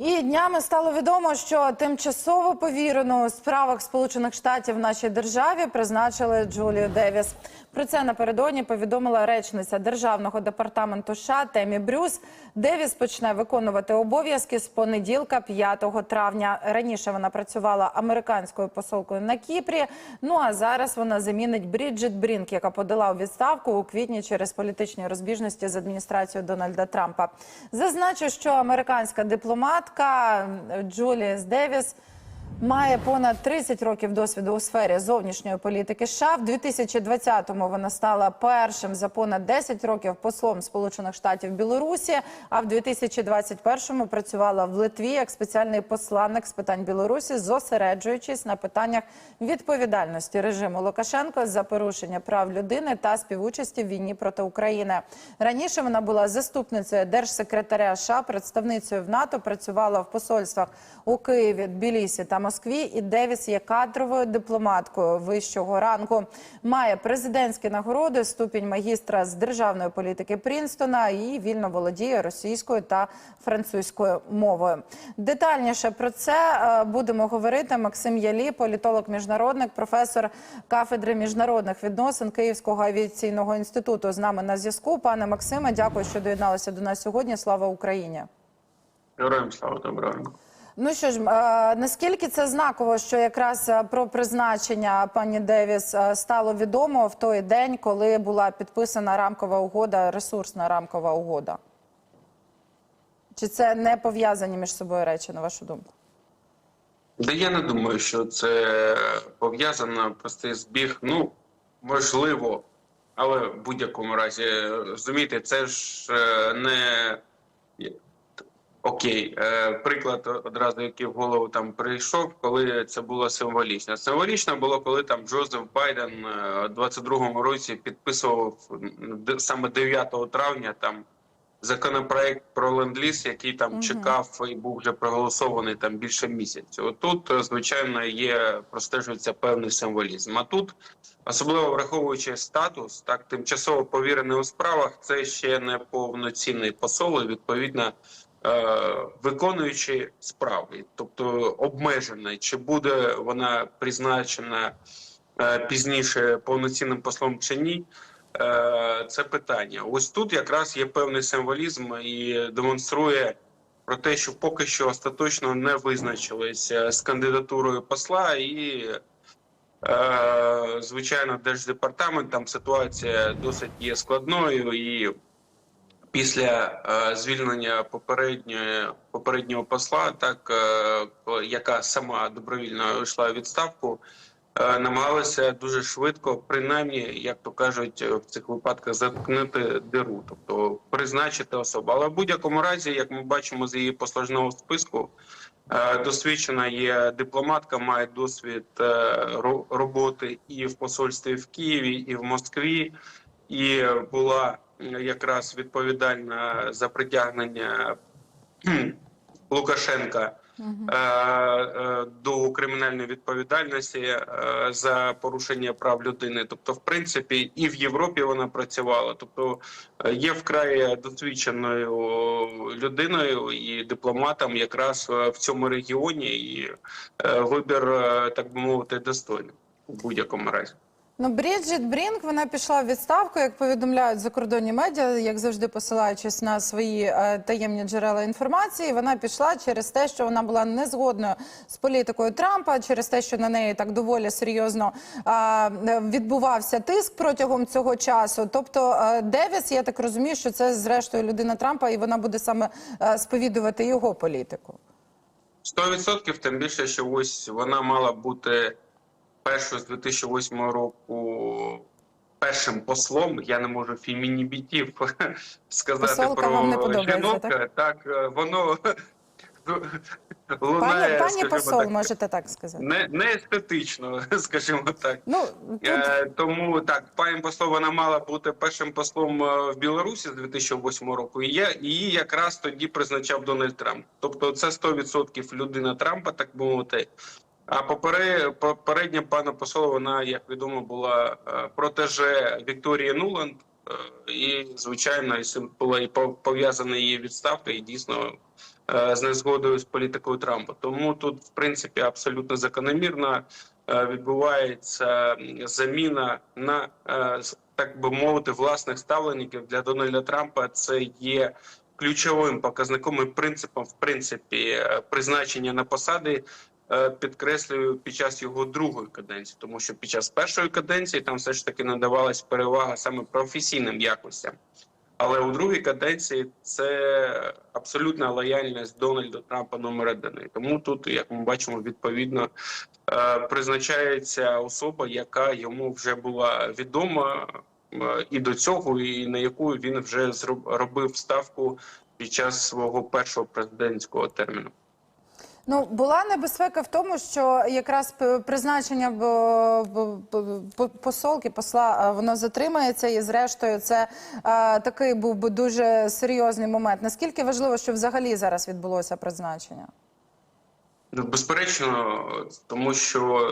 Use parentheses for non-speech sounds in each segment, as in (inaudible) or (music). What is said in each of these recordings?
І днями стало відомо, що тимчасово повірену у справах Сполучених Штатів в нашій державі призначили Джулію Девіс. Про це напередодні повідомила речниця державного департаменту США Темі Брюс. Девіс почне виконувати обов'язки з понеділка, 5 травня. Раніше вона працювала американською посолкою на Кіпрі. Ну а зараз вона замінить Бріджит Брінк, яка подала у відставку у квітні через політичні розбіжності з адміністрацією Дональда Трампа. Зазначу, що американська дипломатка Джуліс Девіс. Має понад 30 років досвіду у сфері зовнішньої політики. США в 2020-му вона стала першим за понад 10 років послом Сполучених Штатів Білорусі. А в 2021-му працювала в Литві як спеціальний посланник з питань Білорусі, зосереджуючись на питаннях відповідальності режиму Лукашенко за порушення прав людини та співучасті в війні проти України. Раніше вона була заступницею держсекретаря США, представницею в НАТО, працювала в посольствах у Києві, Тбілісі та Москві. І Девіс є кадровою дипломаткою вищого ранку. Має президентські нагороди, ступінь магістра з державної політики Прінстона і вільно володіє російською та французькою мовою. Детальніше про це е, будемо говорити. Максим Ялі, політолог міжнародник, професор кафедри міжнародних відносин Київського авіаційного інституту. З нами на зв'язку. Пане Максиме, дякую, що доєдналися до нас сьогодні. Слава Україні. Героям слава доброго ранку. Ну що ж, е, наскільки це знаково, що якраз е, про призначення пані Девіс е, стало відомо в той день, коли була підписана рамкова угода, ресурсна рамкова угода? Чи це не пов'язані між собою речі, на вашу думку? Да я не думаю, що це пов'язано простий збіг. Ну можливо, але в будь-якому разі розумієте, це ж не окей. Е, Приклад одразу, який в голову там прийшов, коли це було символічно. Символічно було, коли там Джозеф Байден е, у 22-му році підписував саме 9 травня там. Законопроект про ленд-ліз, який там Мгм. чекав і був вже проголосований там більше місяця. Отут, е, звичайно, є простежується певний символізм. А тут, особливо враховуючи статус, так тимчасово повірений у справах, це ще не повноцінний посол, і, відповідно. Е, Виконуючи справи, тобто обмежена, чи буде вона призначена е, пізніше повноцінним послом чи ні, Е, це питання. Ось тут якраз є певний символізм і демонструє про те, що поки що остаточно не визначилися з кандидатурою посла, і звичайно, держдепартамент там ситуація досить є складною і. Після е, звільнення попередньої попереднього посла, так е, яка сама добровільно йшла у відставку, е, намагалися дуже швидко, принаймні, як то кажуть, в цих випадках заткнути диру, тобто призначити особу. Але в будь-якому разі, як ми бачимо з її послужного списку, е, досвідчена є дипломатка, має досвід е, роботи і в посольстві в Києві, і в Москві, і була якраз відповідальна за притягнення Лукашенка е, е, до кримінальної відповідальності е, за порушення прав людини. Тобто, в принципі, і в Європі вона працювала. Тобто є вкрай досвідченою людиною і дипломатом якраз в цьому регіоні, і вибір, так би мовити, достойний у будь-якому разі. Ну, Бріджит Брінк вона пішла в відставку, як повідомляють закордонні медіа, як завжди посилаючись на свої е, таємні джерела інформації. Вона пішла через те, що вона була незгодною з політикою Трампа, через те, що на неї так доволі серйозно е, відбувався тиск протягом цього часу. Тобто, е, Девіс, я так розумію, що це зрештою людина Трампа, і вона буде саме е, сповідувати його політику. Сто відсотків, тим більше, що ось вона мала бути першою з 2008 року першим послом. Я не можу фемінібітів (laughs) сказати Посолка про жінок. так? Так, е, воно (laughs) лунає, пані скажімо посол, так, можете так сказати. не, не естетично, (laughs) скажімо так. Ну тут Е, тому так, пані послов, вона мала бути першим послом е, в Білорусі з 2008 року. І я її якраз тоді призначав Дональд Трамп. Тобто, це 100% людина Трампа, так би мовити. А попере- попередня пана посола, вона, як відомо, була е, протеже Вікторії Нуланд. Е, І, звичайно, і була і пов- пов'язана її відставка, і дійсно е, з незгодою з політикою Трампа. Тому тут, в принципі, абсолютно закономірно е, відбувається заміна на так би мовити власних ставленників для Дональда Трампа. Це є ключовим показником і принципом, в принципі, призначення на посади. Е, Підкреслюю під час його другої каденції, тому що під час першої каденції там все ж таки надавалась перевага саме професійним якостям. Але у другій каденції це абсолютна лояльність Дональда Трампа номер один. Тому тут, як ми бачимо, відповідно е, призначається особа, яка йому вже була відома е, і до цього, і на яку він вже зроб- робив ставку під час свого першого президентського терміну. Ну була небезпека в тому, що якраз призначення посолки посла е, воно затримається, і зрештою це е, такий був би дуже серйозний момент. Наскільки важливо, що взагалі зараз відбулося призначення? Ну, Безперечно, тому що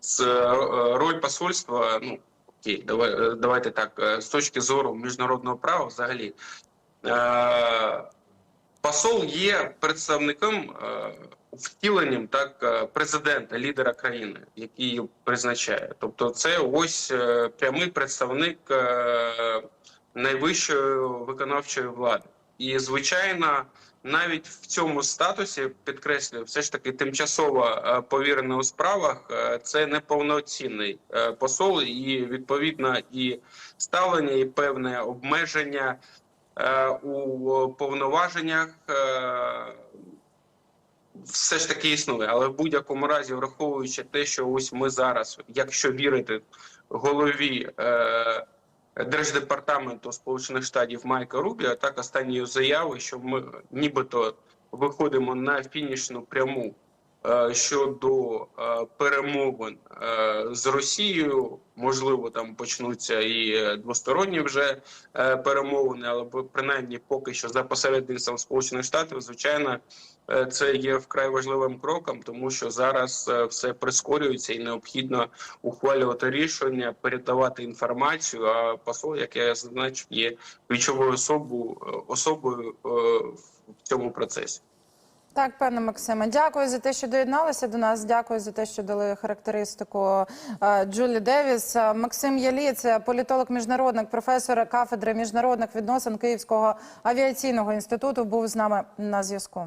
з е, роль посольства, ну окей, е, давайте так, з точки зору міжнародного права, взагалі, посол є представником е, втіленням так е, президента, лідера країни, який її призначає. Тобто, це ось е, прямий представник найвищої виконавчої влади. І звичайно, навіть в цьому статусі підкреслюю, все ж таки тимчасово повірений у справах це неповноцінний посол, і відповідно і ставлення, і певне обмеження у повноваженнях. е, Все ж таки існує, але в будь-якому разі, враховуючи те, що ось ми зараз, якщо вірити голові е, Держдепартаменту Сполучених Штатів Майка Рубіо, так останньої заяви, що ми нібито виходимо на фінішну пряму е, щодо е, перемовин е, з Росією. Можливо, там почнуться і е, двосторонні вже е, перемовини, але принаймні поки що за посередництвом Сполучених Штатів, звичайно, е, це є вкрай важливим кроком, тому що зараз е, все прискорюється і необхідно ухвалювати рішення, передавати інформацію. А посол, як я зазначив, є ключовою особою, особою е, в цьому процесі. Так, пане Максиме, дякую за те, що доєдналися до нас. Дякую за те, що дали характеристику е, Джулі Девіс. Е, Максим Ялі, це політолог міжнародник, професор кафедри міжнародних відносин Київського авіаційного інституту, був з нами на зв'язку.